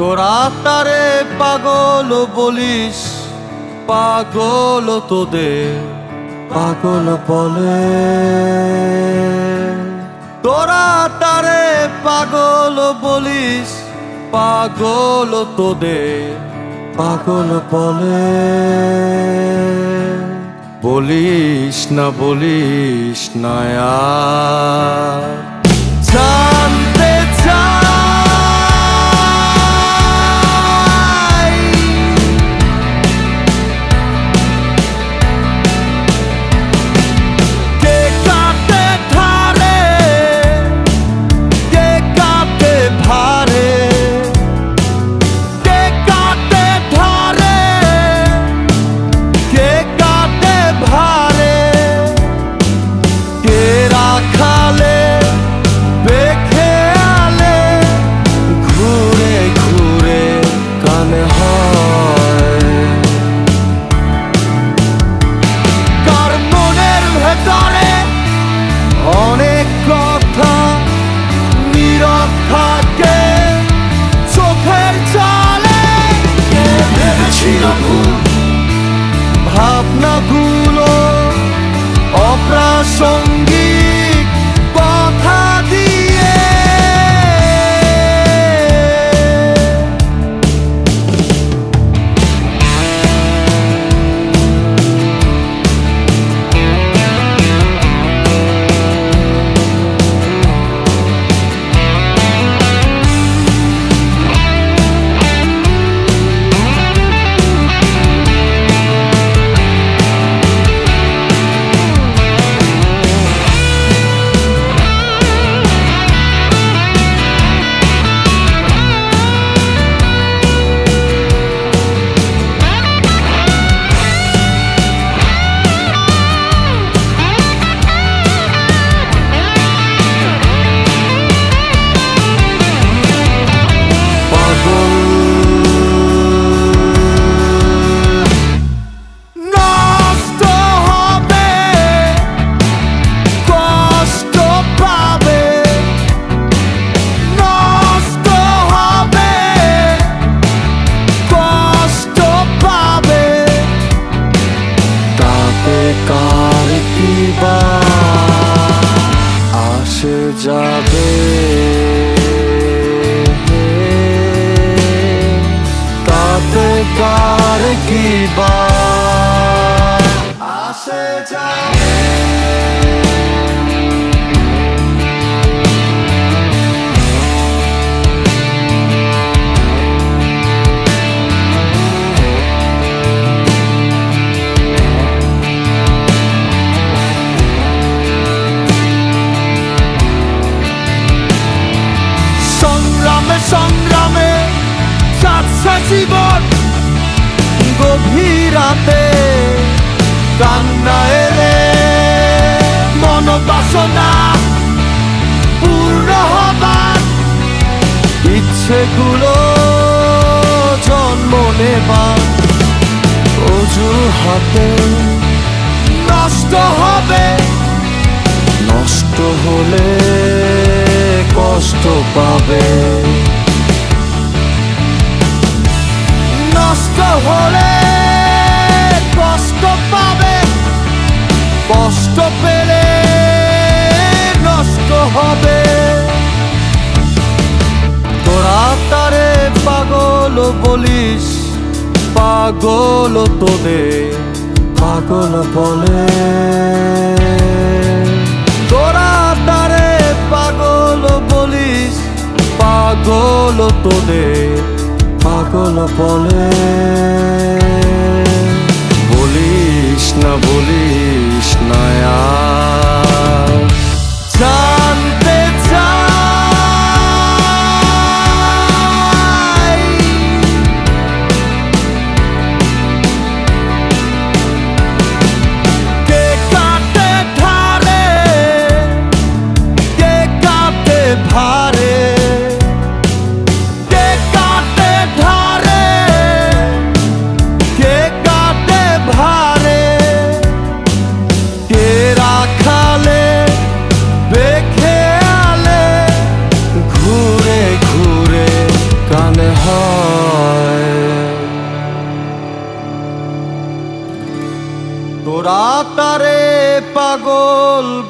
তোরা তারে পাগল বলিস পাগল তোদের। পাগল বলে। তোরা তারে পাগল বলিস পাগল তোদের। পাগল বলে। বলিস না বলিস না যাবে। তাতে কার কি বা? আসে যাবে। যাচ্ছে জীবন গভীর রাতে কান্না এলে মনোবাসনা পূর্ণ হবার ইচ্ছেগুলো জন্ম নেবার অজুহাতে নষ্ট হবে। নষ্ট হলে কষ্ট পাবে। নষ্ট হলে কষ্ট পাবে, কষ্ট পেলে নষ্ট হবে। তোরা তারে পাগল বলিস, পাগল তোদের, পাগল বলে। তোরা তারে পাগল বলিস, পাগল তোদের পাগল বলে। বলিস না বলিস না।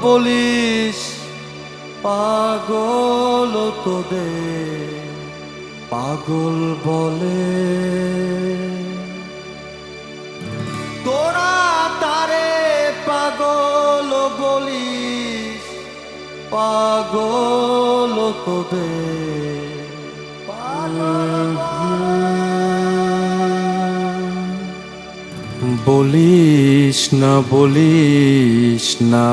বলিস পাগল তোদের পাগল বলে। তোরা তারে পাগল বলিস পাগল তোদের। বলিস না বলিস না